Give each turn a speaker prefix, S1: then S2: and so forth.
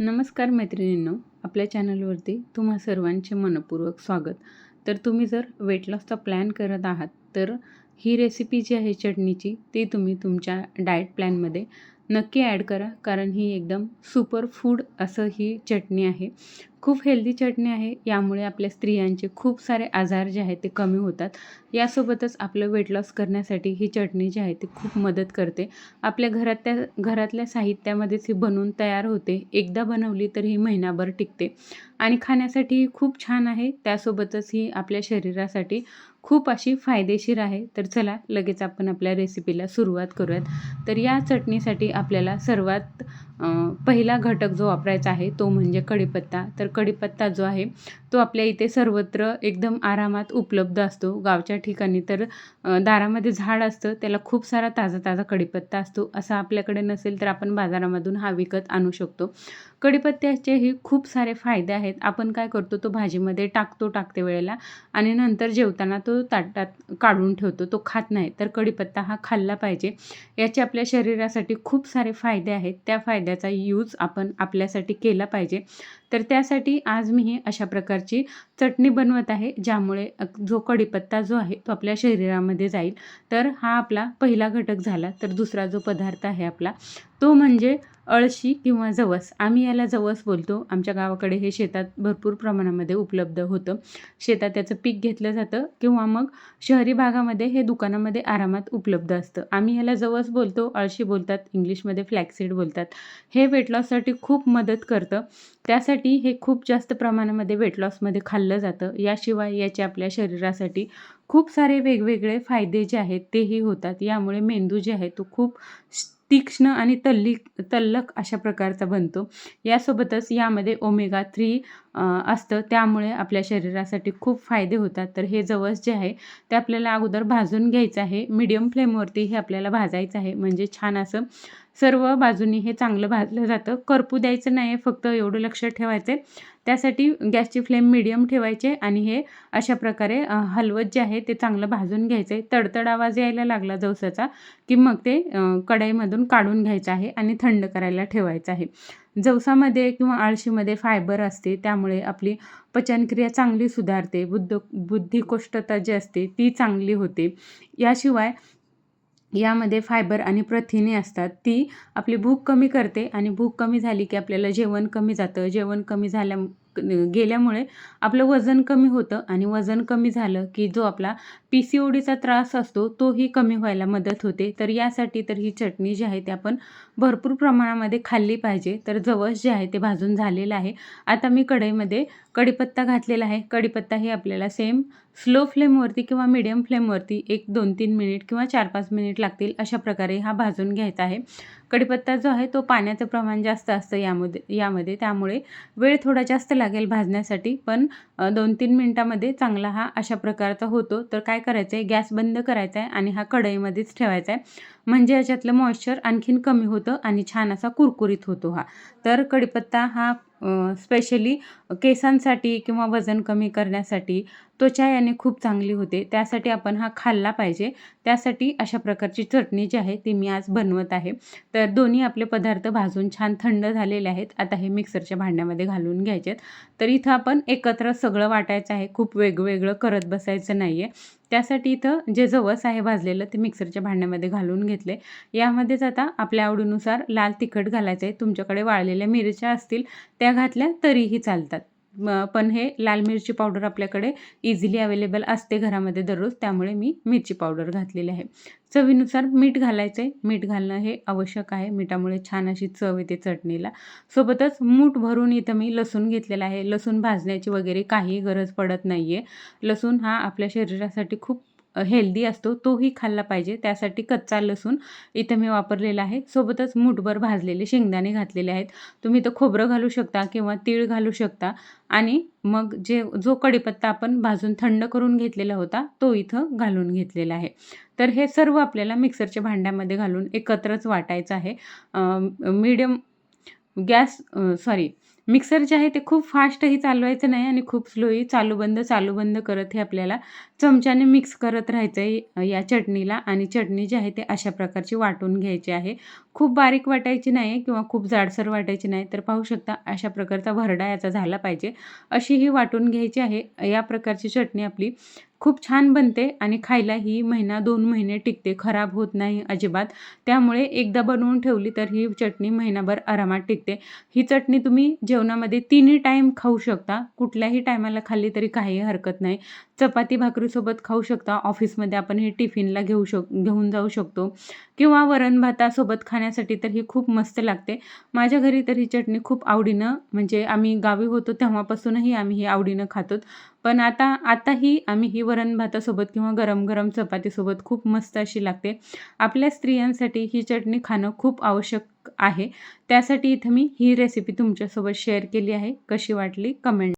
S1: नमस्कार मैत्रिणींनो आपल्या चॅनलवरती तुम्हा सर्वांचे मनपूर्वक स्वागत. तर तुम्ही जर वेट लॉसचा प्लॅन करत आहात तर ही रेसिपी जी आहे चटणीची ती तुम्ही तुमच्या डाएट प्लॅनमध्ये नक्की ॲड करा कारण ही एकदम सुपर फूड असं ही चटणी आहे. खूप हेल्दी चटणी आहे यामुळे आपल्या स्त्रियांचे खूप सारे आजार जे आहेत ते कमी होतात. यासोबतच आपलं वेट लॉस करण्यासाठी ही चटणी जी आहे ती खूप मदत करते. आपल्या घरात त्या घरातल्या साहित्यामध्येच ही बनवून तयार होते. एकदा बनवली तर ही महिनाभर टिकते. आणि खाण्यासाठी खूप छान आहे त्यासोबतच ही आपल्या शरीरासाठी खूप अशी फायदेशीर आहे. तर चला लगेच आपण आपल्या रेसिपीला सुरुवात करूयात. तर या चटणीसाठी आपल्याला सर्वात पहिला घटक जो वापरायचा आहे तो म्हणजे कढीपत्ता. तर कढीपत्ता जो आहे तो आपल्या इथे सर्वत्र एकदम आरामात उपलब्ध असतो. गावच्या ठिकाणी तर दारामध्ये झाड असतं त्याला खूप सारा ताजा ताजा कढीपत्ता असतो. असा आपल्याकडे नसेल तर आपण बाजारामधून हा विकत आणू शकतो. कढीपत्त्याचेही खूप सारे फायदे आहेत. आपण काय करतो तो भाजीमध्ये टाकतो टाकते वेळेला आणि नंतर जेवताना तो ताटात काढून ठेवतो. तो खात नाही. तर कढीपत्ता हा खाल्ला पाहिजे. याचे आपल्या शरीरासाठी खूप सारे फायदे आहेत. त्या फायद्या फायद्याचा यूज आपण आपल्यासाठी केला पाहिजे. तर त्यासाठी आज मी ही अशा प्रकारची चटणी बनवत आहे ज्यामुळे जो कढीपत्ता जो आहे तो आपल्या शरीरामध्ये जाईल. तर हा आपला पहिला घटक झाला. तर दुसरा जो पदार्थ आहे आपला तो म्हणजे अळशी किंवा जवस. आम्ही याला जवस बोलतो. आमच्या गावाकडे हे शेतात भरपूर प्रमाणामध्ये उपलब्ध होतं. शेतात त्याचं पीक घेतलं जातं किंवा मग शहरी भागामध्ये हे दुकानामध्ये आरामात उपलब्ध असतं. आम्ही याला जवस बोलतो अळशी बोलतात इंग्लिशमध्ये फ्लॅक्सीड बोलतात. हे वेट लॉससाठी खूप मदत करतं. त्यासाठी हे खूप जास्त प्रमाणामध्ये वेट लॉसमध्ये खाल्लं जातं. याशिवाय याचे आपल्या शरीरासाठी खूप सारे वेगवेगळे फायदे जे आहेत तेही होतात. यामुळे मेंदू जे आहे तो खूप तीक्ष्ण आणि तल्लिक तल्लक अशा प्रकारचा बनतो. यासोबतच यामध्ये ओमेगा थ्री असतं. त्यामुळे आपल्या शरीरासाठी खूप फायदे होतात. तर हे जवस जे आहे ते आपल्याला अगोदर भाजून घ्यायचं आहे. मीडियम फ्लेमवरती हे आपल्याला भाजायचं आहे. म्हणजे छान असं सर्व बाजूनी हे चांगलं भाजलं जातं. करपू द्यायचं नाही फक्त एवढं लक्ष ठेवायचं त्यासाठी गॅसची फ्लेम मिडियम ठेवायचे आणि हे अशा प्रकारे हलवत जे आहे ते चांगलं भाजून घ्यायचं आहे. तडतड आवाज यायला लागला जवसाचा की मग ते कढईमधून काढून घ्यायचं आहे आणि थंड करायला ठेवायचं आहे. जवसामध्ये किंवा आळशीमध्ये फायबर असते त्यामुळे आपली पचनक्रिया चांगली सुधारते. बुद्ध बुद्धिकोष्टता जी असते ती चांगली होते. याशिवाय यामध्ये फायबर आणि प्रथिने असतात. ती आपली भूक कमी करते आणि भूक कमी झाली की आपल्याला जेवण कमी जातं. जेवण कमी झाल्या गेल्यामुळे आपलं वजन कमी होतं आणि वजन कमी झालं की जो आपला पी सी ओ डीचा त्रास असतो तोही कमी व्हायला मदत होते. तर यासाठी तर ही चटणी जी आहे ती आपण भरपूर प्रमाणामध्ये खाल्ली पाहिजे. तर जवस जे आहे ते भाजून झालेलं आहे. आता मी कढईमध्ये कढीपत्ता घातलेला आहे. कढीपत्ता हे आपल्याला सेम स्लो फ्लेमवरती किंवा मिडियम फ्लेमवरती एक दोन तीन मिनिट किंवा चार पाच मिनिट लागतील अशा प्रकारे हा भाजून घ्यायचा आहे. कढीपत्ता जो आहे तो पाण्याचं प्रमाण जास्त असतं यामध्ये यामध्ये. त्यामुळे वेळ थोडा जास्त लागेल भाजण्यासाठी. पण दोन तीन मिनटामध्ये चांगला हा अशा प्रकारचा होतो. तर काय करायचं आहे गॅस बंद करायचा आहे आणि हा कढईमध्येच ठेवायचा आहे म्हणजे याच्यातलं मॉइश्चर आणखीन कमी होतं आणि छान असा कुरकुरीत होतो हा. तर कढीपत्ता हा स्पेशली केसांसाठी किंवा वजन कमी करण्यासाठी त्वचा याने खूप चांगली होते. त्यासाठी आपण हा खाल्ला पाहिजे. त्यासाठी अशा प्रकारची चटणी जी आहे ती मी आज बनवत आहे. तर दोन्ही आपले पदार्थ भाजून छान थंड झालेले आहेत. आता हे मिक्सरच्या भांड्यामध्ये घालून घ्यायचे तर इथं आपण एकत्र सगळं वाटायचं आहे. खूप वेगवेगळं करत बसायचं नाही आहे त्यासाठी इथं जे जवस आहे भाजलेलं ते मिक्सरच्या भांड्यामध्ये घालून घेतले. यामध्येच आता आपल्या आवडीनुसार लाल तिखट घालायचं आहे तुमच्याकडे वाळलेल्या मिरच्या असतील त्या घातल्या तरीही चालतात. पण हे लाल मिरची पावडर आपल्याकडे इझिली अवेलेबल असते घरामध्ये दररोज. त्यामुळे मी मिरची पावडर घातलेली आहे. चवीनुसार मीठ घालायचं आहे मीठ घालणं हे आवश्यक आहे. मिठामुळे छान अशी चव येते चटणीला. सोबतच मूठ भरून इथं मी लसूण घेतलेला आहे. लसूण भाजण्याची वगैरे काही गरज पडत नाही आहे लसूण हा आपल्या शरीरासाठी खूप हेल्दी असतो तोही खाल्ला पाहिजे. त्यासाठी कच्चा लसूण इथं मी वापरलेला आहे. सोबतच मुठभर भाजलेले शेंगदाणे घातलेले आहेत. तुम्ही तर खोबरं घालू शकता किंवा तीळ घालू शकता. आणि मग जे जो कढीपत्ता आपण भाजून थंड करून घेतलेला होता तो इथं घालून घेतलेला आहे. तर हे सर्व आपल्याला मिक्सरच्या भांड्यामध्ये घालून एकत्रच वाटायचं आहे. मीडियम गॅस सॉरी मिक्सर जे आहे ते खूप फास्टही चालवायचं नाही आणि खूप स्लोही चालू बंद चालू बंद करत हे आपल्याला चमच्याने मिक्स करत राहायचं आहे या चटणीला. आणि चटणी जी आहे ते अशा प्रकारची वाटून घ्यायची आहे. खूप बारीक वाटायची नाही किंवा खूप जाडसर वाटायची नाही तर पाहू शकता अशा प्रकारचा भरडा याचा झाला पाहिजे. अशी ही वाटून घ्यायची आहे. या प्रकारची चटणी आपली खूप छान बनते आणि खायला ही महिना दोन महिने टिकते खराब होत नाही अजिबात. त्यामुळे एकदा बनवून ठेवली तर ही चटणी महिनाभर आरामात टिकते. ही चटणी तुम्ही जेवणामध्ये तिन्ही टाईम खाऊ शकता. कुठल्याही टायमाला खाल्ली तरी काही हरकत नाही. चपाती भाकरीसोबत खाऊ शकता. ऑफिसमध्ये आपण हे टिफिनला घेऊ शक घेऊन जाऊ शकतो. किंवा वरण भातासोबत खाण्यासाठी तर ही खूप मस्त लागते. माझ्या घरी तर ही चटणी खूप आवडीनं म्हणजे आम्ही गावी होतो तेव्हापासूनही आम्ही ही आवडीनं खातो पण आता आताही आम्ही ही वरण भातासोबत किंवा गरम गरम चपातीसोबत खूप मस्त अशी लागते. आपल्या स्त्रियांसाठी ही चटणी खाणं खूप आवश्यक आहे. त्यासाठी इथं मी ही रेसिपी तुमच्यासोबत शेअर केली आहे. कशी वाटली? कमेंट